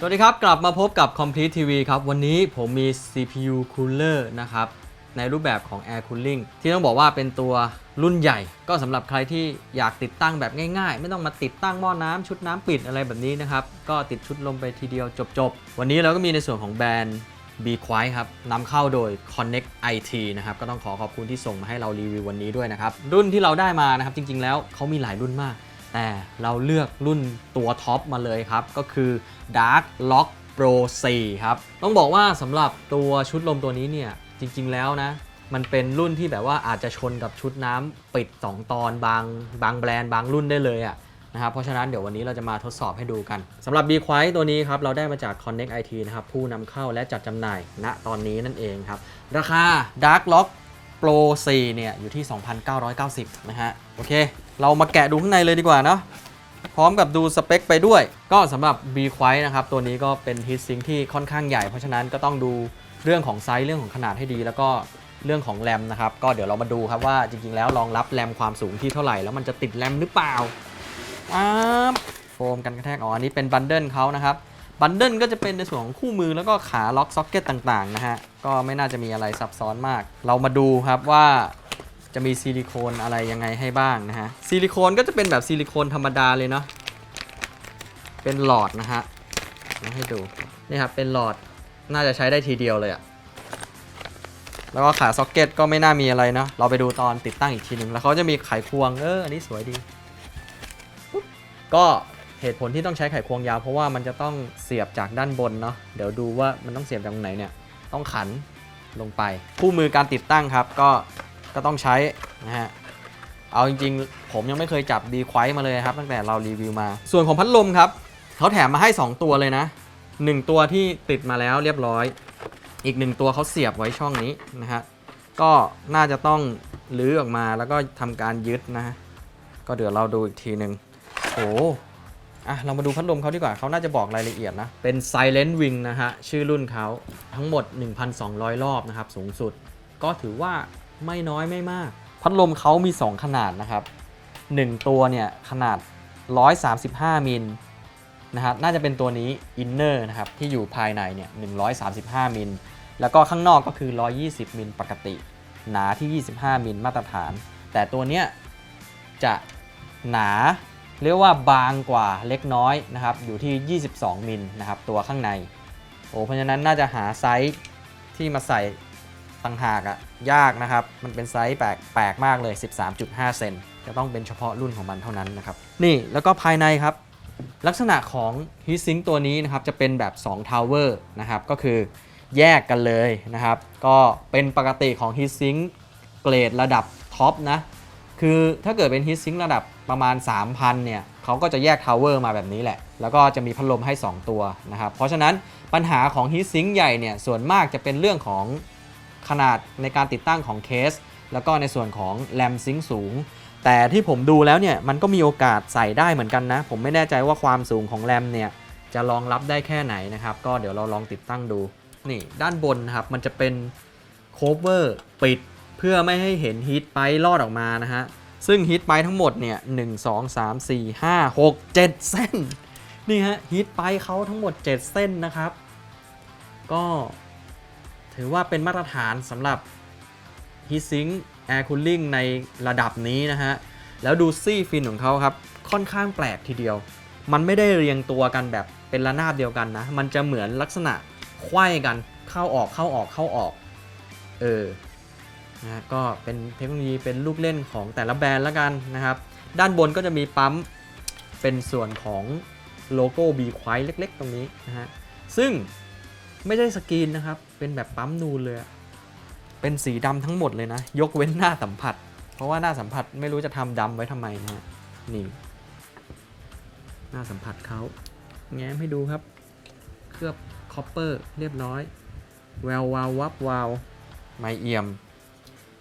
สวัสดีครับ กลับมาพบกับ Complete TV ครับ วันนี้ผมมี CPU Cooler นะครับ ในรูปแบบของ Air Cooling ที่ต้องบอกว่าเป็นตัวรุ่นใหญ่ ก็สำหรับใครที่อยากติดตั้งแบบง่ายๆ ไม่ต้องมาติดตั้งหม้อน้ำชุดน้ำปิดอะไรแบบนี้นะครับ ก็ติดชุดลมไปทีเดียวจบๆ วันนี้เราก็มีในส่วนของแบรนด์ B Quiet ครับนำเข้าโดย Connect IT นะครับ ก็ต้องขอขอบคุณที่ส่งมาให้เรารีวิววันนี้ด้วยนะครับ รุ่นที่เราได้มานะครับ จริงๆ แล้วเขามีหลายรุ่นมาก แต่เราเลือกรุ่นตัวท็อปมาเลยครับ ก็คือ Dark Lock Pro 4 ครับ ต้องบอกว่าสำหรับตัวชุดลมตัวนี้เนี่ย จริงๆแล้วนะ มันเป็นรุ่นที่แบบว่าอาจจะชนกับชุดน้ำปิด 2 ตอนบางบางแบรนด์บางรุ่นได้เลยอะนะครับ เพราะฉะนั้นเดี๋ยววันนี้เราจะมาทดสอบให้ดูกันสำหรับ B Quiet ตัวนี้ครับ เราได้มาจาก Connect IT นะครับ ผู้นำเข้าและจัดจำหน่ายณตอนนี้นั่นเองครับ ราคา Dark Lock Pro 4 เนี่ย อยู่ที่ 2,990 นะฮะ โอเค เรามาแกะดูข้างในเลยดีกว่าเนาะพร้อมกับดูสเปคไปด้วย ก็สำหรับ B Quiet นะครับ ตัวนี้ก็เป็น Heat Sink ที่ค่อนข้างใหญ่ เพราะฉะนั้นก็ต้องดูเรื่องของไซส์เรื่องของขนาดให้ดี แล้วก็เรื่องของแรมนะครับ ก็เดี๋ยวเรามาดูครับว่าจริงๆ แล้วรองรับแรมความสูงที่เท่าไหร่ แล้วมันจะติดแรมหรือเปล่าอ้าบโฟมกันกระแทกอ๋ออันนี้เป็นบันเดิลเขานะครับบันเดิลก็จะเป็นในส่วนของคู่มือแล้วก็ขาล็อกซ็อกเก็ตต่างๆนะฮะก็ไม่น่าจะมีอะไรซับซ้อนมาก เรามาดูครับว่า จะมีซิลิโคนอะไรยังไงให้บ้างนะฮะซิลิโคนก็จะเป็นแบบซิลิโคนธรรมดาเลยเนาะเป็นหลอดนะฮะมาให้ดูนี่ครับเป็นหลอดน่าจะใช้ได้ทีเดียวเลยอะแล้วก็ขาซ็อกเก็ตก็ไม่น่ามีอะไรเนาะเราไปดูตอนติดตั้งอีกทีหนึ่งแล้วเขาจะมีไขควงเอออันนี้สวยดี ก็เหตุผลที่ต้องใช้ไขควงยาว เพราะว่ามันจะต้องเสียบจากด้านบนเนาะเดี๋ยวดูว่ามันต้องเสียบจากตรงไหนเนี่ยต้องขันลงไป คู่มือการติดตั้งครับก็ ก็ต้องใช้นะฮะเอาจริงๆ ผมยังไม่เคยจับดีควายมาเลยครับ ตั้งแต่เรารีวิวมา ส่วนของพัดลมครับเขาแถมมาให้ 2 ตัวเลยนะ 1 ตัวที่ติดมาแล้วเรียบร้อย อีก 1 ตัวเขาเสียบไว้ช่องนี้นะฮะก็น่าจะต้องลื้อออกมาแล้วก็ทำการยึดนะฮะก็เดี๋ยวเราดูอีกทีหนึ่งโอ้อะเรามาดูพัดลมเขาดีกว่าเขาน่าจะบอกรายละเอียดนะ เป็น Silent Wing นะฮะ ชื่อรุ่นเขาทั้งหมด 1,200 รอบนะครับ สูงสุด ก็ถือว่า ไม่น้อยไม่มาก พัดลมเขามี 2 ขนาดนะครับ 1 ตัวเนี่ยขนาด 135 มิลนะครับน่าจะเป็นตัวนี้ Inner นะครับที่อยู่ภายในเนี่ย 135 มิล แล้วก็ข้างนอกก็คือ 120 มิลปกติ หนาที่ 25 มิลมาตรฐาน แต่ตัวเนี้ยจะหนาเรียกว่าบางกว่าเล็กน้อยนะครับอยู่ที่ 22 มิลนะครับตัวข้างในโอ้เพราะฉะนั้นน่าจะหาไซส์ที่มาใส่ ต่างหากอะยากนะครับ มันเป็นไซส์แปลกแปลกมากเลย 13.5 เซนจะต้องเป็นเฉพาะรุ่นของมันเท่านั้นนะครับ นี่แล้วก็ภายในครับ ลักษณะของ Heat Sink ตัวนี้นะครับ จะเป็นแบบ2 Tower นะครับ ก็คือแยกกันเลยนะครับ ก็เป็นปกติของ Heat Sink เกรดระดับท็อปนะ คือถ้าเกิดเป็น Heat Sink ระดับประมาณ 3,000 เนี่ยเขาก็จะแยก Tower มาแบบนี้แหละ แล้วก็จะมีพัดลมให้ 2 ตัวนะครับ เพราะฉะนั้นปัญหาของ Heat Sink ใหญ่เนี่ยส่วนมากจะเป็นเรื่องของ ขนาดในการติดตั้งของเคส แล้วก็ในส่วนของแรมซิงค์สูง แต่ที่ผมดูแล้วเนี่ยมันก็มีโอกาสใส่ได้เหมือนกันนะ ผมไม่แน่ใจว่าความสูงของแรมเนี่ยจะรองรับได้แค่ไหนนะครับ ก็เดี๋ยวเราลองติดตั้งดู นี่ด้านบนนะครับมันจะเป็นโคเวอร์ปิดเพื่อไม่ให้เห็นฮีทไปลอดออกมานะฮะ ซึ่งฮีทไปทั้งหมดเนี่ย1 2 3 4 5 6 7เส้น นี่ฮะฮีทไปเขาทั้งหมด 7 เส้นนะครับ ก็ ถือว่าเป็นมาตรฐานสำหรับ Heat Sink Air Cooling ในระดับนี้นะฮะ แล้วดูซี่ฟินของเขาครับ ค่อนข้างแปลกทีเดียว มันไม่ได้เรียงตัวกันแบบเป็นระนาบเดียวกันนะ มันจะเหมือนลักษณะไขว้กันเข้าออกเข้าออกเข้าออก เออนะฮะก็เป็นเทคโนโลยีเป็นลูกเล่นของแต่ละแบรนด์แล้วกันนะครับ ด้านบนก็จะมีปั๊มเป็นส่วนของโลโก้ B ควายเล็ก ๆ ตรงนี้นะฮะ ซึ่ง ไม่ได้สกรีนนะครับ เป็นแบบปั๊มนูนเลย เป็นสีดำทั้งหมดเลยนะ ยกเว้นหน้าสัมผัส เพราะว่าหน้าสัมผัสไม่รู้จะทำดำไว้ทำไมนะฮะนี่ หน้าสัมผัสเขาแง้มให้ดูครับ เคลือบคอปเปอร์เรียบร้อยแวววาววับวาวไม่เอี่ยม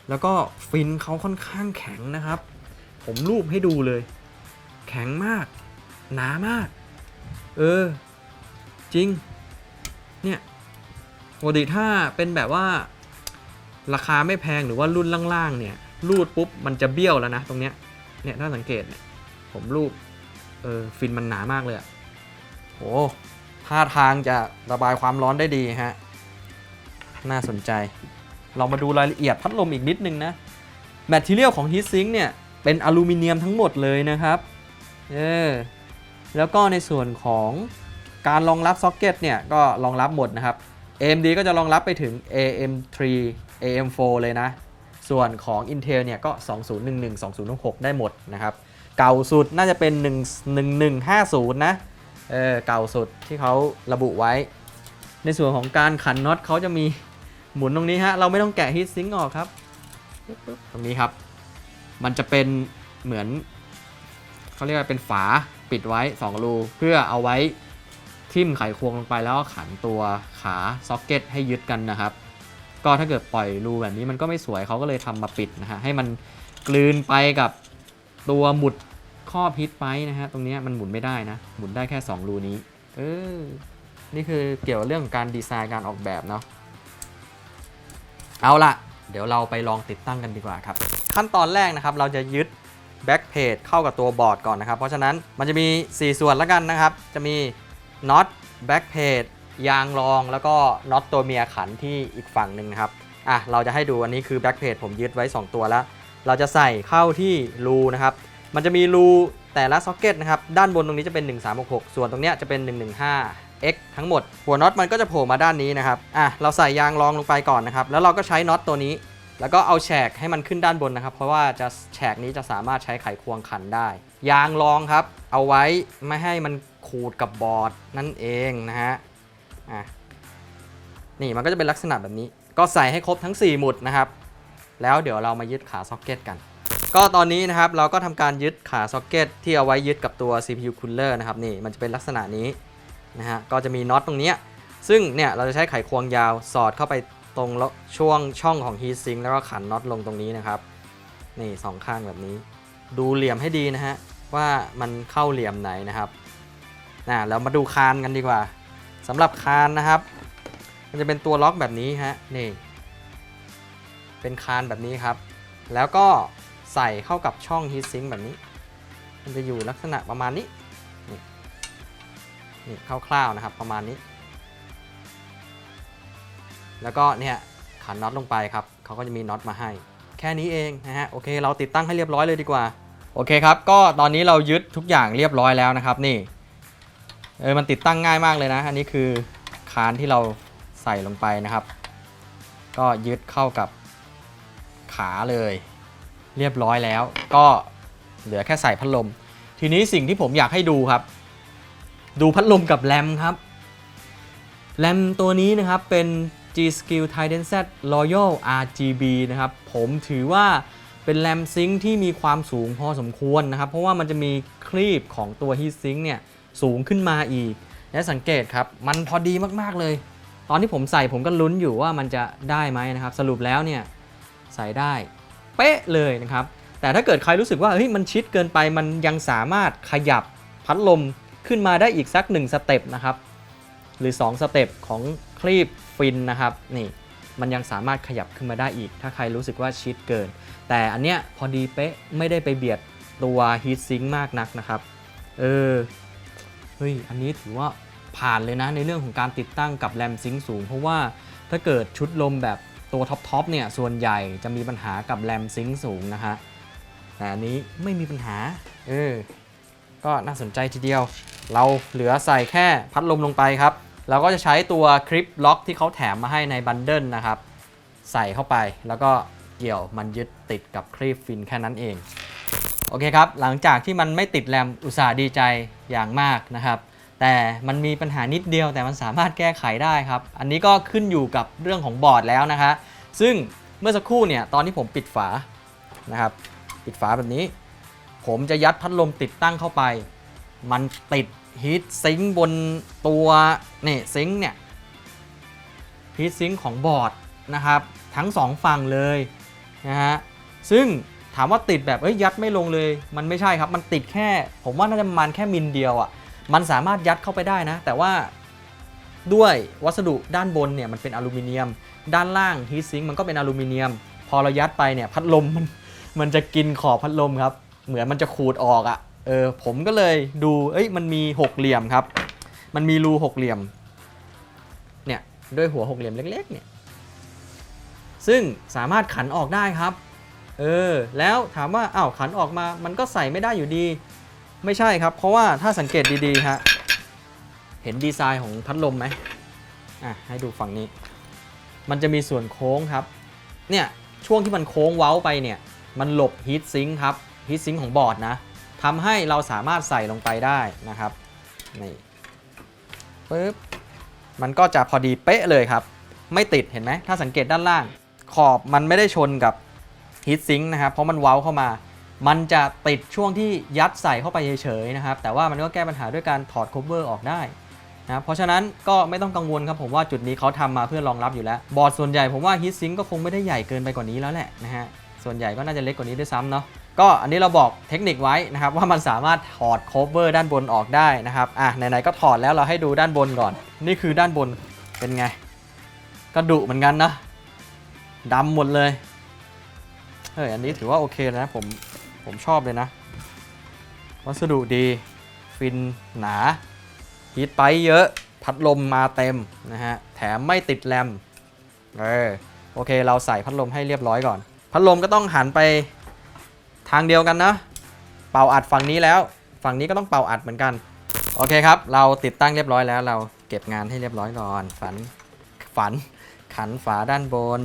แล้วก็ฟินเขาค่อนข้างแข็งนะครับ ผมรูปให้ดูเลย แข็งมาก หนามาก เออ จริง เนี่ยปกติถ้าเป็นแบบว่า ราคาไม่แพงหรือว่ารุ่นล่างๆเนี่ยรูดปุ๊บมันจะเบี้ยวแล้วนะตรงเนี้ยเนี่ยถ้าสังเกตเนี่ยผมรูปเออฟินมันหนามากเลยอะโหท่าทางจะระบายความร้อนได้ดีฮะ น่าสนใจ เรามาดูรายละเอียดพัดลมอีกนิดนึงนะแมทเทียลของฮีทซิงค์เนี่ย เป็นอลูมิเนียมทั้งหมดเลยนะครับ เออ แล้วก็ในส่วนของ การรองรับซ็อกเก็ตเนี่ยก็รองรับหมดนะครับ AMD ก็จะรองรับไปถึง AM3 AM4 เลยนะ ส่วนของ Intel เนี่ยก็ 2011 2016ได้หมดนะครับ เก่าสุดน่าจะเป็น 1150 นะ เออเก่าสุดที่เขาระบุไว้ ในส่วนของการขันน็อตเขาจะมีหมุนตรงนี้ฮะ เราไม่ต้องแกะฮีทซิงค์ออกครับปึ๊บปึ๊บตรงนี้ครับ มันจะเป็นเหมือน เขาเรียกว่าเป็นฝาปิดไว้ 2 รู เพื่อเอาไว้ ทิ่มไขควงลงไปแล้วก็ขันตัวขาซ็อกเก็ตให้ยึดกันนะครับ ก็ถ้าเกิดปล่อยรูแบบนี้มันก็ไม่สวยเขาก็เลยทำมาปิดนะฮะให้มันกลืนไปกับตัวหมุดข้อพิษไปนะฮะตรงนี้มันหมุนไม่ได้นะ หมุนได้แค่ 2 รูนี้เออนี่คือเกี่ยวกับเรื่องของการดีไซน์การออกแบบเนาะเอาละเดี๋ยวเราไปลองติดตั้งกันดีกว่าครับ ขั้นตอนแรกนะครับ เราจะยึดแบ็กเพจเข้ากับตัวบอร์ดก่อนนะครับ เพราะฉะนั้นมันจะมี 4 ส่วนแล้วกันนะครับ จะมี น็อตแบ็กเพจยางรองแล้วก็น็อตตัวเมียขันที่อีกฝั่งหนึ่งนะครับอะเราจะให้ดูอันนี้คือแบ็กเพจผมยึดไว้ 2 ตัวแล้ว เราจะใส่เข้าที่รูนะครับ มันจะมีรูแต่ละซ็อกเก็ตนะครับ ด้านบนตรงนี้จะเป็น 1366 ส่วนตรงเนี้ยจะเป็น 115 X ทั้งหมด หัวน็อตมันก็จะโผล่มาด้านนี้นะครับอะเราใส่ยางรองลงไปก่อนนะครับ แล้วเราก็ใช้น็อตตัวนี้ แล้วก็เอาแฉกให้มันขึ้นด้านบนนะครับ เพราะว่าจะแฉกนี้จะสามารถใช้ไขควงขันได้ ยางรองครับ เอาไว้ไม่ให้มัน ขูดกับบอร์ดนั่นเองนะฮะอะนี่มันก็จะเป็นลักษณะแบบนี้ ก็ใส่ให้ครบทั้ง 4 หมุดนะครับ แล้วเดี๋ยวเรามายึดขาซ็อกเก็ตกัน ก็ตอนนี้นะครับเราก็ทำการยึดขาซ็อกเก็ตที่เอาไว้ยึดกับตัว CPU cooler นะครับนี่มันจะเป็นลักษณะนี้นะฮะก็จะมีน็อตตรงนี้ ซึ่งเนี่ยเราจะใช้ไขควงยาวสอดเข้าไปตรงช่วงช่องของ heat sink แล้วก็ขันน็อตลงตรงนี้นะครับนี่สองข้างแบบนี้ ดูเหลี่ยมให้ดีนะฮะว่ามันเข้าเหลี่ยมไหนนะครับ นะเรามาดูคานกันดีกว่าสำหรับคานนะครับ มันจะเป็นตัวล็อกแบบนี้ฮะนี่เป็นคานแบบนี้ครับ แล้วก็ใส่เข้ากับช่อง heat sink แบบนี้ มันจะอยู่ลักษณะประมาณนี้นี่นี่คร่าวๆนะครับประมาณนี้ แล้วก็เนี่ยขันน็อตลงไปครับเขาก็จะมีน็อตมาให้ แค่นี้เองนะฮะโอเคเราติดตั้งให้เรียบร้อยเลยดีกว่า โอเคครับ ก็ตอนนี้เรายึดทุกอย่างเรียบร้อยแล้วนะครับนี่ เออมันติดตั้งง่ายมากเลยนะ อันนี้คือคานที่เราใส่ลงไปนะครับ ก็ยึดเข้ากับขาเลย เรียบร้อยแล้ว ก็เหลือแค่ใส่พัดลม ทีนี้สิ่งที่ผมอยากให้ดูครับ ดูพัดลมกับแรมครับแรมตัวนี้นะครับเป็น G Skill Titan Z Royal RGB นะครับ ผมถือว่าเป็นแรมซิงค์ที่มีความสูงพอสมควรนะครับ เพราะว่ามันจะมีครีบของตัว Heat Sink เนี่ย สูงขึ้นมาอีก และสังเกตครับ มันพอดีมากๆเลย ตอนที่ผมใส่ผมก็ลุ้นอยู่ว่ามันจะได้ไหมนะครับ สรุปแล้วเนี่ยใส่ได้เป๊ะเลยนะครับ แต่ถ้าเกิดใครรู้สึกว่าเฮ้ยมันชิดเกินไปมันยังสามารถขยับพัดลมขึ้นมาได้อีกสัก1สเต็ปนะครับหรือ 2 สเต็ปของคลีปฟินนะครับนี่มันยังสามารถขยับขึ้นมาได้อีก ถ้าใครรู้สึกว่าชิดเกิน แต่อันเนี้ยพอดีเป๊ะไม่ได้ไปเบียดตัวฮีทซิงค์มากนักนะครับ เออ เฮ้ยอันนี้ถือว่าผ่านเลยนะในเรื่องของการติดตั้งกับแรมซิงค์สูง เพราะว่าถ้าเกิดชุดลมแบบตัวท็อปๆเนี่ยส่วนใหญ่จะมีปัญหากับแรมซิงค์สูงนะฮะแต่อันนี้ไม่มีปัญหาเออก็น่าสนใจทีเดียว เราเหลือใส่แค่พัดลมลงไปครับเราก็จะใช้ตัวคลิปล็อกที่เขาแถมมาให้ในบันเดิลนะครับ ใส่เข้าไปแล้วก็เกี่ยวมันยึดติดกับคลีปฟินแค่นั้นเอง โอเคครับ หลังจากที่มันไม่ติดแรมอุตส่าห์ดีใจอย่างมากนะครับ แต่มันมีปัญหานิดเดียวแต่มันสามารถแก้ไขได้ครับ อันนี้ก็ขึ้นอยู่กับเรื่องของบอร์ดแล้วนะคะ ซึ่งเมื่อสักครู่เนี่ยตอนที่ผมปิดฝานะครับ ปิดฝาแบบนี้ ผมจะยัดพัดลมติดตั้งเข้าไป มันติดฮีทซิงค์บนตัวนี่ซิงค์เนี่ยฮีทซิงค์ของบอร์ดนะครับ ทั้งสองฝั่งเลยนะฮะซึ่ง ถามว่าติดแบบเอ้ยยัดไม่ลงเลย มันไม่ใช่ครับ มันติดแค่ ผมว่าน่าจะมาณแค่มิลเดียวอะ่ะ มันสามารถยัดเข้าไปได้นะ แต่ว่าด้วยวัสดุด้านบนเนี่ยมันเป็นอลูมิเนียม ด้านล่างฮีทซิงค์มันก็เป็นอลูมิเนียม พอเรายัดไปเนี่ยพัดลมมันมันจะกินขอบพัดลมครับ เหมือนมันจะขูดออกอะ่ะ เออผมก็เลยดูเอ้ยมันมีหกเหลี่ยมครับ มันมีรูหกเหลี่ยม เนี่ยด้วยหัวหกเหลี่ยมเล็กๆเนี่ย ซึ่งสามารถขันออกได้ครับ เออ แล้วถามว่าอ้าวขันออกมา มันก็ใส่ไม่ได้อยู่ดี ไม่ใช่ครับ เพราะว่าถ้าสังเกตดีๆฮะ เห็นดีไซน์ของพัดลมไหมอะ ให้ดูฝั่งนี้ มันจะมีส่วนโค้งครับ เนี่ย ช่วงที่มันโค้งเว้าไปเนี่ย มันหลบฮีทซิงค์ครับ ฮีทซิงค์ของบอร์ดนะทำให้เราสามารถใส่ลงไปได้นะครับ นี่ปึ๊บ มันก็จะพอดีเป๊ะเลยครับ ไม่ติดเห็นไหม ถ้าสังเกตด้านล่าง ขอบมันไม่ได้ชนกับ ฮีทซิงค์นะครับเพราะมันเว้าเข้ามา มันจะติดช่วงที่ยัดใส่เข้าไปเฉยๆนะครับแต่ว่ามันก็แก้ปัญหาด้วยการถอด cover ออกได้นะครับเพราะฉะนั้นก็ไม่ต้องกังวลครับผมว่าจุดนี้เขาทำมาเพื่อรองรับอยู่แล้ว บอร์ดส่วนใหญ่ผมว่าฮีทซิงก็คงไม่ได้ใหญ่เกินไปกว่านี้แล้วแหละนะฮะส่วนใหญ่ก็น่าจะเล็กกว่านี้ด้วยซ้ำเนาะก็อันนี้เราบอกเทคนิคไว้นะครับว่ามันสามารถถอด cover ด้านบนออกได้นะครับอะไหนๆก็ถอดแล้วเราให้ดูด้านบนก่อน นี่คือด้านบนเป็นไง ก็ดุเหมือนกันนะดำหมดเลย เฮ้ยอันนี้ถือว่าโอเคนะผมผมชอบเลยนะ วัสดุดี ฟินหนาฮีทไปเยอะ พัดลมมาเต็มนะฮะ แถมไม่ติดแรมเออโอเค เราใส่พัดลมให้เรียบร้อยก่อน พัดลมก็ต้องหันไปทางเดียวกันนะ เป่าอัดฝั่งนี้แล้ว ฝั่งนี้ก็ต้องเป่าอัดเหมือนกัน โอเคครับ เราติดตั้งเรียบร้อยแล้ว เราเก็บงานให้เรียบร้อยก่อน ฝัน ฝัน ขันฝาด้านบน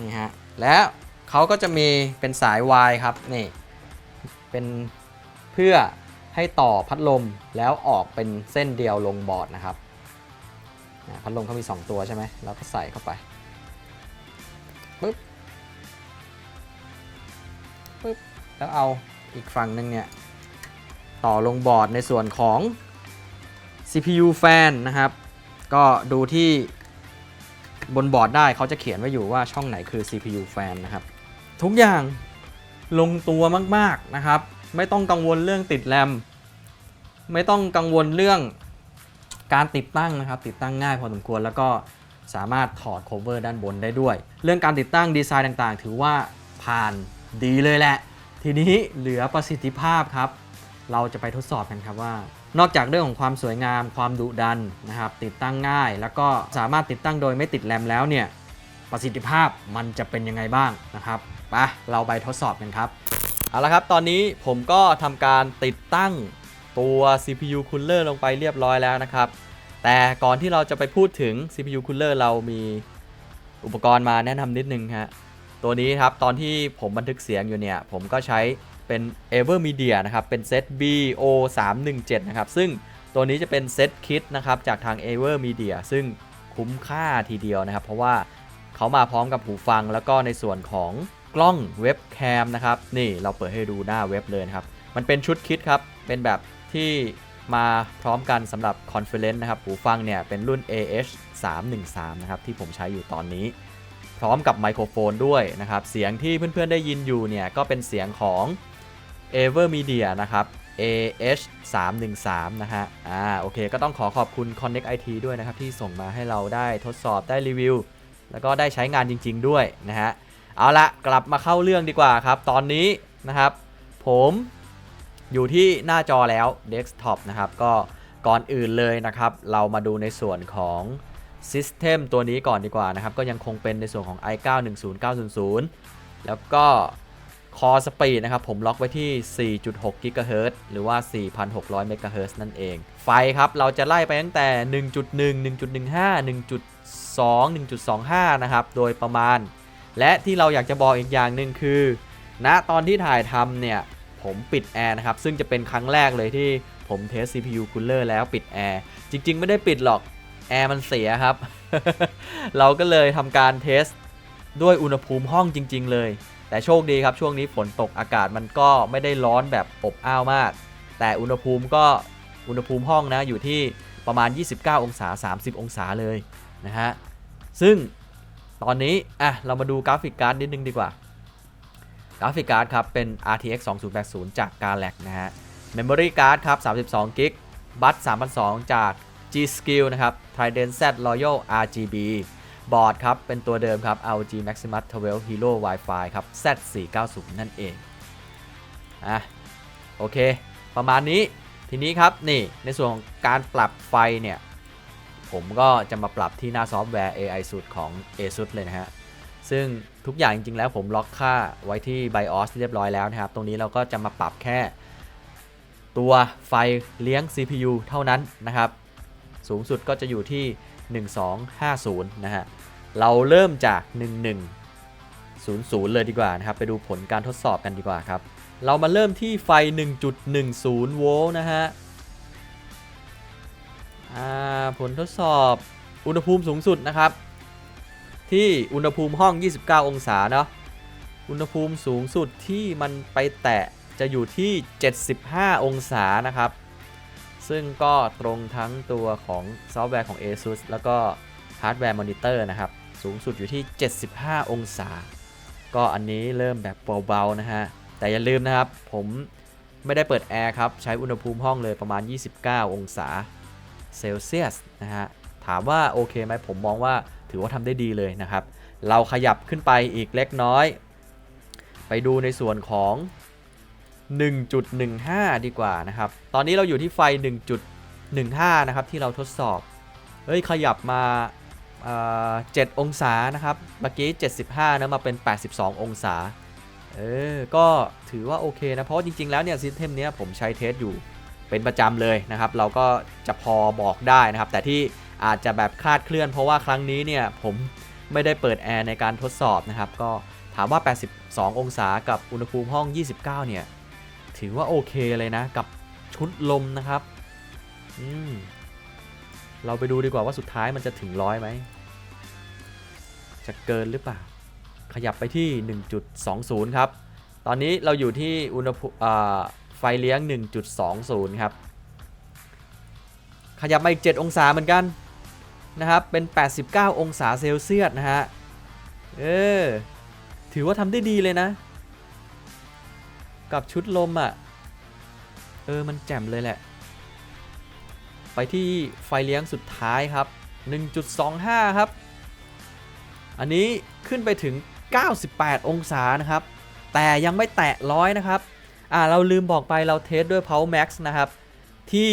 นี่ฮะ แล้วเขาก็จะมีเป็นสายวายครับนี่เป็นเพื่อให้ต่อพัดลมแล้วออกเป็นเส้นเดียวลงบอร์ดนะครับพัดลมเขามี 2 ตัวใช่ไหมเราก็ใส่เข้าไปปึ๊บปึ๊บแล้วเอาอีกฝั่งหนึ่งเนี่ยต่อลงบอร์ดในส่วนของ CPU fan นะครับ ก็ดูที่ บนบอร์ดได้เขาจะเขียนไว้อยู่ว่าช่องไหนคือ CPU fan นะครับ ทุกอย่างลงตัวมากๆนะครับ ไม่ต้องกังวลเรื่องติดแรม ไม่ต้องกังวลเรื่องการติดตั้งนะครับ ติดตั้งง่ายพอสมควรแล้วก็สามารถถอด cover ด้านบนได้ด้วย เรื่องการติดตั้งดีไซน์ต่างๆ ถือว่าผ่านดีเลยแหละ ทีนี้เหลือประสิทธิภาพครับ เราจะไปทดสอบกันครับว่า นอกจากเรื่องของความสวยงาม ความดุดันนะครับติดตั้งง่าย แล้วก็สามารถติดตั้งโดยไม่ติดแรมแล้วเนี่ยประสิทธิภาพมันจะเป็นยังไงบ้างนะครับไปเราไปทดสอบกันครับเอาละครับ ตอนนี้ผมก็ทำการติดตั้งตัว CPU cooler ลงไปเรียบร้อยแล้วนะครับ แต่ก่อนที่เราจะไปพูดถึง CPU cooler เรามีอุปกรณ์มาแนะนำนิดนึงฮะตัวนี้ครับตอนที่ผมบันทึกเสียงอยู่เนี่ย ผมก็ใช้ เป็น Evermedia นะครับ เป็นเซต BO 3 1 7 นะครับ ซึ่งตัวนี้จะเป็นเซตคิดนะครับ จากทาง Evermedia ซึ่งคุ้มค่าทีเดียวนะครับ เพราะว่าเขามาพร้อมกับหูฟังแล้วก็ในส่วนของกล้องเว็บแคมนะครับ นี่เราเปิดให้ดูหน้าเว็บเลยครับ มันเป็นชุดคิดครับ เป็นแบบที่มาพร้อมกันสำหรับคอนเฟอเรนซ์นะครับ หูฟังเนี่ยเป็นรุ่น AH 313 นะครับ ที่ผมใช้อยู่ตอนนี้ พร้อมกับไมโครโฟนด้วยนะครับ เสียงที่เพื่อนๆได้ยินอยู่เนี่ย ก็เป็นเสียงของ Evermedia นะครับ AH 313นะฮะ อ่า โอเค ก็ต้องขอขอบคุณ Connect IT ด้วยนะครับ ที่ส่งมาให้เราได้ทดสอบ ได้รีวิว แล้วก็ได้ใช้งานจริง ๆ ด้วยนะฮะ เอาละกลับมาเข้าเรื่องดีกว่าครับ ตอนนี้นะครับ ผมอยู่ที่หน้าจอแล้ว Desktop นะครับ ก็ก่อนอื่นเลยนะครับ เรามาดูในส่วนของ System ตัวนี้ก่อนดีกว่านะครับ ก็ยังคงเป็นในส่วนของ i9 10900แล้วก็ Core Speed นะครับผมล็อกไว้ที่ 4.6 GHz หรือว่า 4,600 MHz นั่นเอง ไฟครับเราจะไล่ไปตั้งแต่ 1.1 1.15 1.2 1.25 นะครับ โดยประมาณ และที่เราอยากจะบอกอีกอย่างหนึ่งคือณตอนที่ถ่ายทำเนี่ย ผมปิดแอร์นะครับ ซึ่งจะเป็นครั้งแรกเลยที่ผมเทส CPU cooler แล้วปิดแอร์ จริง ๆ ไม่ได้ปิดหรอกแอร์มันเสียครับ เราก็เลยทำการเทสด้วยอุณหภูมิห้องจริง ๆ เลย แต่โชคดีครับช่วงนี้ฝนตกอากาศมันก็ไม่ได้ร้อนแบบอบอ้าวมาก แต่อุณหภูมิก็อุณหภูมิห้องนะอยู่ที่ประมาณ 29 องศา 30 องศาเลยนะฮะ ซึ่งตอนนี้อะเรามาดูกราฟิกการ์ดนิดนึงดีกว่า กราฟิกการ์ดครับเป็น RTX 2080 จาก g a l a x นะฮะ Memory Card ครับ 32 g b บัต3 0 0 จาก G Skill นะครับ Trident Z Royal RGB บอร์ดครับ เป็นตัวเดิมครับ LG Maximus 12 Hero Wi-Fi ครับ Z490 นั่นเอง อะ โอเค ประมาณนี้ ทีนี้ครับ นี่ ในส่วนของการปรับไฟเนี่ย ผมก็จะมาปรับที่หน้าซอฟต์แวร์ AI สุดของ ASUS เลยนะฮะ ซึ่งทุกอย่างจริงๆ แล้วผมล็อกค่าไว้ที่ BIOS เรียบร้อยแล้วนะครับ ตรงนี้เราก็จะมาปรับแค่ ตัวไฟเลี้ยง CPU เท่านั้นนะครับ สูงสุดก็จะอยู่ที่ 1250 นะฮะ เราเริ่มจาก 1100 เลยดีกว่านะครับ ไปดูผลการทดสอบกันดีกว่าครับ เรามาเริ่มที่ไฟ 1.10 โวลต์นะฮะผลทดสอบอุณหภูมิสูงสุดนะครับ ที่อุณหภูมิห้อง 29 องศาเนาะ อุณหภูมิสูงสุดที่มันไปแตะจะอยู่ที่ 75 องศานะครับ ซึ่งก็ตรงทั้งตัวของซอฟต์แวร์ของ ASUS แล้วก็ฮาร์ดแวร์มอนิเตอร์นะครับ สูงสุดอยู่ที่ 75 องศา ก็อันนี้เริ่มแบบเบาๆนะฮะ แต่อย่าลืมนะครับ ผมไม่ได้เปิดแอร์ครับ ใช้อุณหภูมิห้องเลยประมาณ 29 องศาเซลเซียสนะฮะ ถามว่าโอเคไหมผมมองว่าถือว่าทำได้ดีเลยนะครับ เราขยับขึ้นไปอีกเล็กน้อย ไปดูในส่วนของ 1.15 ดีกว่านะครับ ตอนนี้เราอยู่ที่ไฟ 1.15 นะครับ ที่เราทดสอบ เฮ้ย ขยับมาเอ่อ7องศานะครับ เมื่อกี้ 75 นะ มาเป็น 82 องศา เออ ก็ถือว่าโอเคนะ เพราะจริง ๆ แล้วเนี่ยซิสเทมเนี้ยผมใช้เทสอยู่เป็นประจำเลยนะครับ เราก็จะพอบอกได้นะครับ แต่ที่อาจจะแบบคลาดเคลื่อน เพราะว่าครั้งนี้เนี่ยผมไม่ได้เปิดแอร์ในการทดสอบนะครับ ก็ถามว่า 82 องศากับอุณหภูมิห้อง 29 เนี่ย ถือว่าโอเคเลยนะกับชุดลมนะครับอืมเราไปดูดีกว่าว่าสุดท้ายมันจะถึงร้อยไหม จะเกินหรือเปล่า ขยับไปที่ 1.20 ครับ ตอนนี้เราอยู่ที่อุณหภูมิไฟเลี้ยง 1.20 ครับ ขยับมาอีก 7 องศาเหมือนกันนะครับ เป็น 89 องศาเซลเซียสนะฮะ เออ ถือว่าทำได้ดีเลยนะ กับชุดลมอะ่ะ เออ มันแจ่มเลยแหละ ไปที่ไฟเลี้ยงสุดท้ายครับ 1.25 ครับ อันนี้ขึ้นไปถึง 98 องศานะครับ แต่ยังไม่แตะร้อยนะครับ อ่า เราลืมบอกไปเราเทสด้วย Power Max นะครับ ที่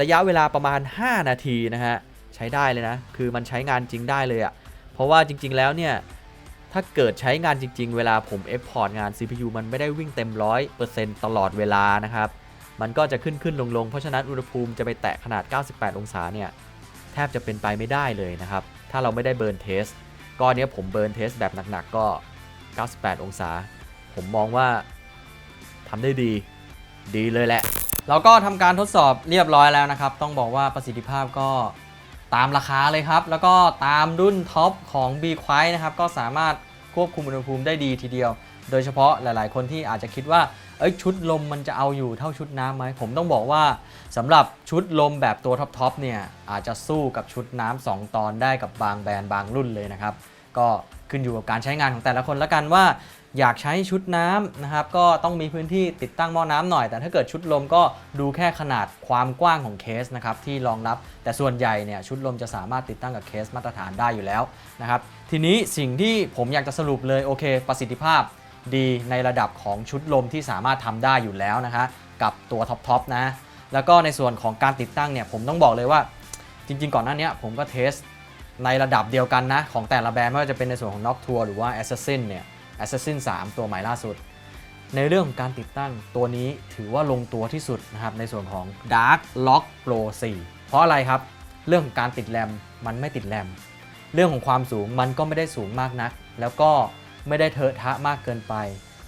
ระยะเวลาประมาณ 5 นาทีนะฮะ ใช้ได้เลยนะ คือมันใช้งานจริงได้เลยอะ่ะ เพราะว่าจริง ๆ แล้วเนี่ย ถ้าเกิดใช้งานจริง ๆ เวลาผม Export งาน CPU มันไม่ได้วิ่งเต็ม100%ตลอดเวลานะครับ มันก็จะขึ้นขึ้นลงลงเพราะฉะนั้นอุณหภูมิจะไปแตะขนาด 98 องศาเนี่ยแทบจะเป็นไปไม่ได้เลยนะครับ ถ้าเราไม่ได้เบิร์นเทสก็อันนี้ผมเบิร์นเทสแบบหนักๆก็ 98 องศา ผมมองว่าทำได้ดี ดีเลยแหละ เราก็ทำการทดสอบเรียบร้อยแล้วนะครับ ต้องบอกว่าประสิทธิภาพก็ ตามราคาเลยครับ แล้วก็ตามรุ่นท็อปของ b q u i นะครับ ก็สามารถควบคุมอุณหภูมิได้ดีทีเดียว โดยเฉพาะหลาย ๆ คนที่อาจจะคิดว่าเอ้ยชุดลมมันจะเอาอยู่เท่าชุดน้ำไหม ผมต้องบอกว่าสำหรับชุดลมแบบตัวท็อป ๆ เนี่ย อาจจะสู้กับชุดน้ำสองตอนได้กับบางแบรนด์บางรุ่นเลยนะครับ ก็ขึ้นอยู่กับการใช้งานของแต่ละคนละกันว่า อยากใช้ชุดน้ำนะครับก็ต้องมีพื้นที่ติดตั้งหม้อน้ำหน่อย แต่ถ้าเกิดชุดลมก็ดูแค่ขนาดความกว้างของเคสนะครับที่รองรับ แต่ส่วนใหญ่เนี่ยชุดลมจะสามารถติดตั้งกับเคสมาตรฐานได้อยู่แล้วนะครับทีนี้สิ่งที่ผมอยากจะสรุปเลยโอเค ประสิทธิภาพดีในระดับของชุดลมที่สามารถทำได้อยู่แล้วนะคะกับตัวท็อปๆนะแล้วก็ในส่วนของการติดตั้งเนี่ยผมต้องบอกเลยว่าจริง ๆ ก่อนหน้านี้ผมก็เทสในระดับเดียวกันนะของแต่ละแบรนด์ไม่ว่าจะเป็นในส่วนของ n o c t u r หรือว่า Assassin เนี่ย Assassin 3 ตัวใหม่ล่าสุด ในเรื่องของการติดตั้งตัวนี้ถือว่าลงตัวที่สุดนะครับในส่วนของ Dark Lock Pro 4 เพราะอะไรครับ เรื่องของการติดแรมมันไม่ติดแรม เรื่องของความสูงมันก็ไม่ได้สูงมากนัก แล้วก็ไม่ได้เทอะทะมากเกินไป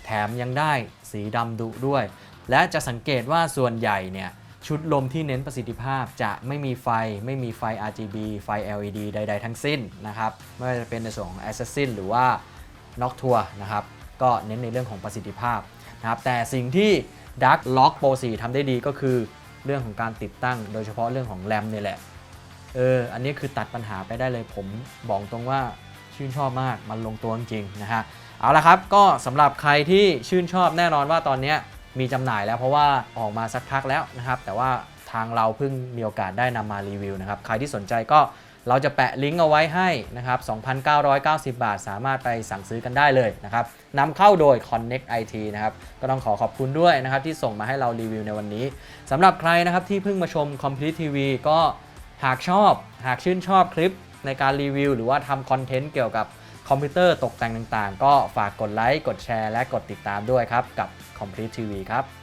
แถมยังได้สีดำดุด้วย และจะสังเกตว่าส่วนใหญ่เนี่ยชุดลมที่เน้นประสิทธิภาพจะไม่มีไฟไม่มีไฟ RGB ไฟ LED ใด ๆ ทั้งสิ้นนะครับ ไม่ว่าจะเป็นในส่วนของ Assassin หรือว่า Knock Tour นะครับก็เน้นในเรื่องของประสิทธิภาพนะครับแต่สิ่งที่ Dark Lock Pro 4ทำได้ดีก็คือเรื่องของการติดตั้ง โดยเฉพาะเรื่องของแรมเนี่ยแหละเอออันนี้คือตัดปัญหาไปได้เลยผมบอกตรงว่าชื่นชอบมากมันลงตัวจริงๆนะฮะเอาละครับก็สำหรับใครที่ชื่นชอบแน่นอนว่าตอนนี้มีจำหน่ายแล้วเพราะว่าออกมาสักพักแล้วนะครับ แต่ว่าทางเราเพิ่งมีโอกาสได้นำมารีวิวนะครับ ใครที่สนใจก็ เราจะแปะลิงก์เอาไว้ให้นะครับ 2,990 บาท สามารถไปสั่งซื้อกันได้เลยนะครับนำเข้าโดย Connect IT นะครับ ก็ต้องขอขอบคุณด้วยนะครับที่ส่งมาให้เรารีวิวในวันนี้สำหรับใครนะครับที่เพิ่งมาชม Complete TV ก็หากชอบหากชื่นชอบคลิปในการรีวิว หรือว่าทำคอนเทนต์เกี่ยวกับคอมพิวเตอร์ตกแต่งต่างๆ ก็ฝากกดไลค์ กดแชร์ และกดติดตามด้วยครับ กับ Complete TV ครับ